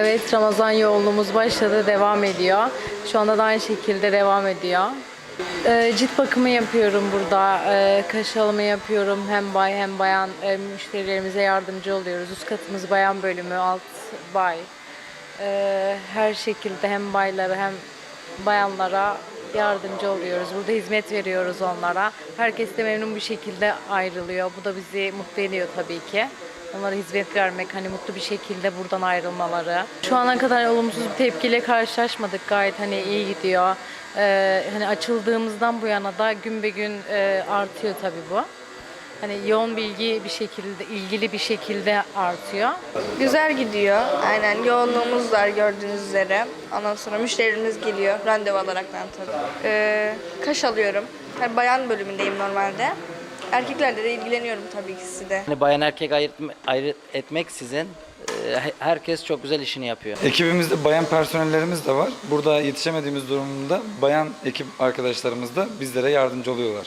Evet Ramazan yoğunluğumuz başladı, devam ediyor. Şu anda da aynı şekilde devam ediyor. Ee, cilt bakımı yapıyorum burada. Ee, kaş alımı yapıyorum. Hem bay hem bayan e, müşterilerimize yardımcı oluyoruz. Üst katımız bayan bölümü, alt bay. Ee, her şekilde hem baylara hem bayanlara yardımcı oluyoruz. Burada hizmet veriyoruz onlara. Herkes de memnun bir şekilde ayrılıyor. Bu da bizi mutlu ediyor tabii ki. Onlara hizmet vermek, hani mutlu bir şekilde buradan ayrılmaları. Şu ana kadar olumsuz bir tepkiyle karşılaşmadık. Gayet hani iyi gidiyor. Ee, hani açıldığımızdan bu yana da gün be gün e, artıyor tabii bu. Hani yoğun bilgi bir şekilde, ilgili bir şekilde artıyor. Güzel gidiyor. Aynen yoğunluğumuz var gördüğünüz üzere. Ondan sonra müşterilerimiz geliyor randevu alaraktan tabii. Ee, kaş alıyorum. Yani bayan bölümündeyim normalde. Erkeklerle de ilgileniyorum tabii ikisi de. Hani bayan erkek ayırt, ayırt etmeksizin e, he- herkes çok güzel işini yapıyor. Ekibimizde bayan personellerimiz de var. Burada yetişemediğimiz durumda bayan ekip arkadaşlarımız da bizlere yardımcı oluyorlar.